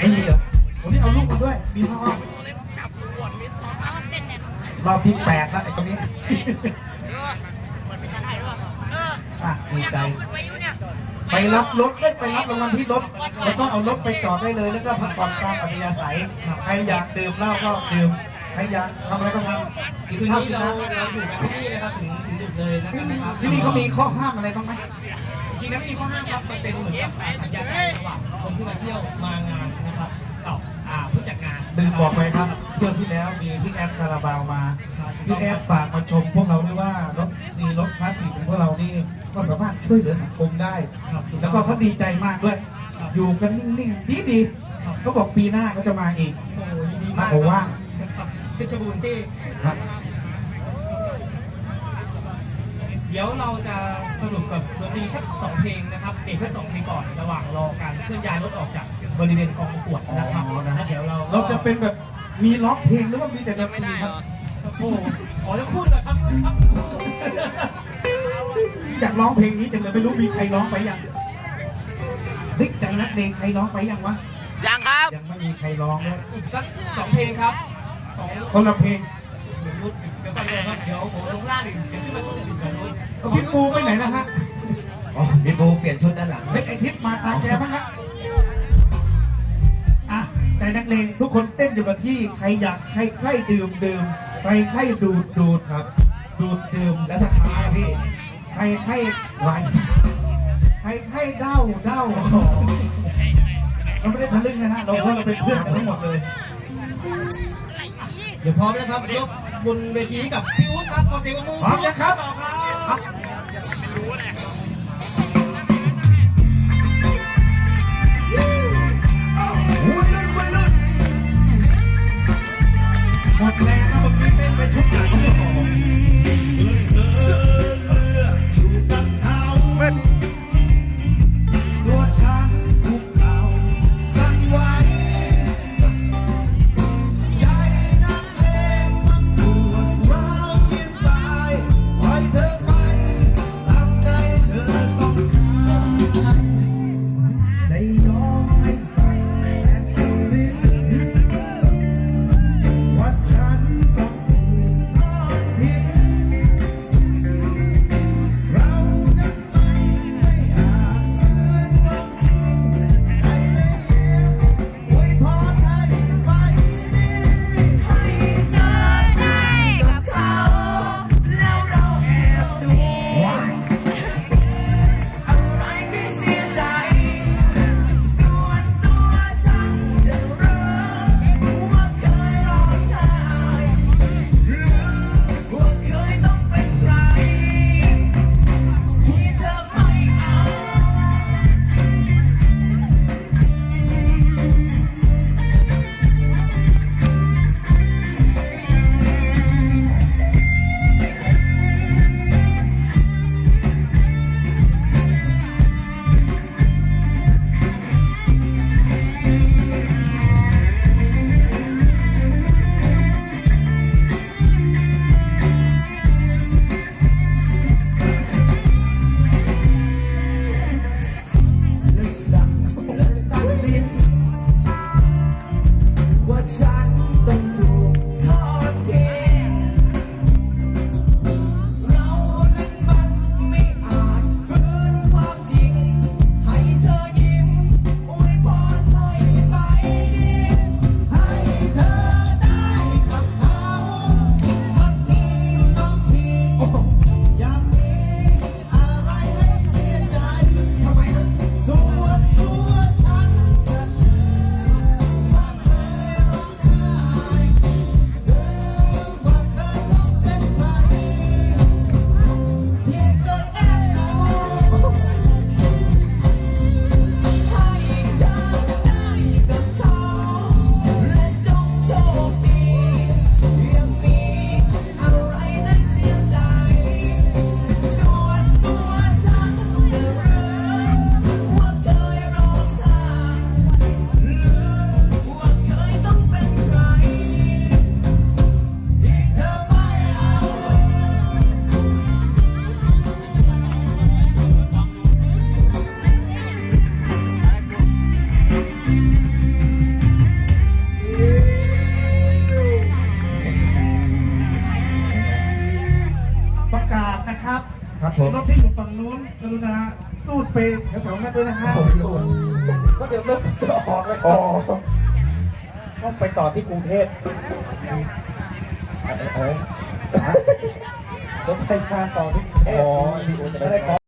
ไม่มีเหรอวันนี้เอาลูกมาด้วย มีพ่อรอบที่แปดแล้วไอ้ตัวนี้อะดีใจ ไปรับรถได้ไปรับรางวัลที่รถ แล้วก็เอารถไปจอดได้เลย แล้วก็พักผ่อนตามอัธยาศัยใครอยากดื่มเหล้าก็ดื่มใครอยากทำอะไรก็ทำกินคืนข้าวนี้กินเราน้เราอยู่กับพี่นะครับถึงถึงดึกเลยแล้วกันนะครับำที่นี่เขามีข้อห้ามอะไรบ้างไหมจ ริงๆแล้วไม่มีข้อห้ามครับมันเป็นเหมือนกับสัญญาใจระหว่างคนที่มาเที่ยวมางานนะครับกับอ่าผู้จัดงานลืมบอกไปครับเที่ยวที่แล้วมีพี่แอดคาราบาวมาพี่แอดฝากมาชมพวกเราด้วยว่ารถซีรถคลาสสิกของพวกเรานี่ก็สามารถช่วยเหลือสังคมได้ครับถูแล้วก็เขาดีใจมากด้วย อยู่กันนิ่งๆดีดีๆเขาบอกปีหน้าเขาจะมาอีกโอ้โหยินดีมากโอ้ว่างครับเพชรบูรณ์ที่ ครับ เดี๋ยวเราจะสรุปกับดนตรีสักสองเพลงนะครับเอกสักสองเพลงก่อนระหว่างรอการเคลื่อนย้ายรถออกจากบริเวณกองประกวดนะครับแล้วเดี๋ยวเราเราจะเป็นแบบมีร้องเพลงหรือว่ามีแต่ดนตรีครับโอ้โหขอจะพูดหน่อยครับครับ อยากร้องเพลงนี้จังเลยไม่รู้มีใครร้องไปยังเฮ้ยใจนักเลงใครร้องไปยังวะยังครับ ยังไม่มีใครร้องเลยอีกสักสองเพลงครับของคนละเพลงห นุ่มนุชเดี๋ยวก่อนเลยครับเดี๋ยวผมลงล่างหนึ่งเดี๋ยวขึ้นมาช่วยกันหนึ่งก่อนนุชเอาพี่ปูไปไหนนะฮะอ๋อพี่ปูเปลี่ยนชุดด้านหลังเฮ้ยไอทิศมาตามแกบ้างนะอะใจนักเลงทุกคนเต้นอยู่กับที่ใครอยากใครใครดื่มดื่มใครใครดูดดูดครับ ดูดดื่มแล้วถ้าค้าล่ะพี่ใครใครไหวใครใครเด้าเด้าเราไม่ได้ทะลึ่งนะฮะเราเพราะเราเป็นเพื่อนกันทั้งหมดเลย เดี๋ยวพร้อมนะครับยก บนเวทีให้กับพี่อุ๊ดครับขอเสียงปรบมือพร้อมยังครับต่อครับ ครับครับผม รถที่อยู่ฝั่งนู้นกรุณาตูดไปแถวๆนั้นด้วยนะฮะโอ้โหก็เดี๋ยวรถจะออกแล้วคอ๋รัอบต้องไปต่อที่กรุงเทพเออรถไฟฟ้าต่อที่กรุงเทพอ๋อพี่โอจะได้ไม่ได้ขอ